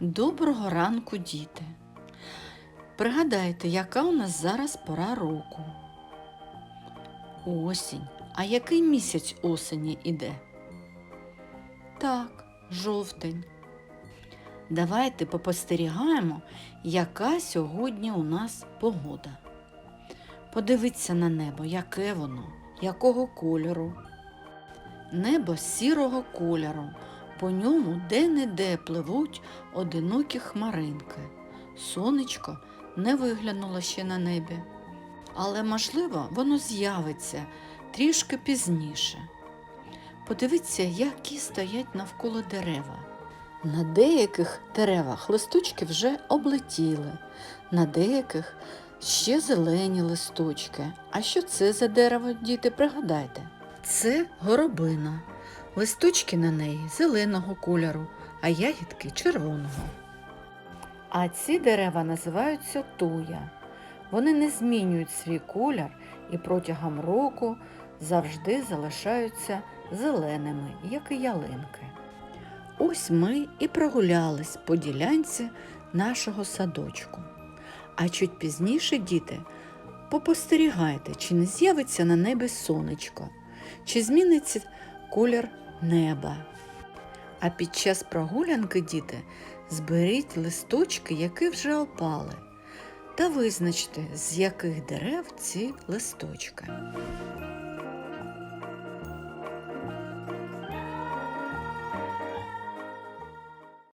Доброго ранку, діти. Пригадайте, яка у нас зараз пора року? Осінь. А який місяць осені іде? Так, жовтень. Давайте попостерігаємо, яка сьогодні у нас погода. Подивіться на небо, яке воно, якого кольору. Небо сірого кольору, по ньому де-не-де пливуть одинокі хмаринки. Сонечко не виглянуло ще на небі. Але, можливо, воно з'явиться трішки пізніше. Подивіться, які стоять навколо дерева. На деяких деревах листочки вже облетіли, на деяких ще зелені листочки. А що це за дерево, діти, пригадайте? Це горобина. Листочки на неї зеленого кольору, а ягідки червоного. А ці дерева називаються туя. Вони не змінюють свій колір і протягом року завжди залишаються зеленими, як і ялинки. Ось ми і прогулялись по ділянці нашого садочку. А чуть пізніше, діти, попостерігайте, чи не з'явиться на небі сонечко, чи зміниться колір неба. А під час прогулянки, діти, зберіть листочки, які вже опали, та визначте, з яких дерев ці листочки.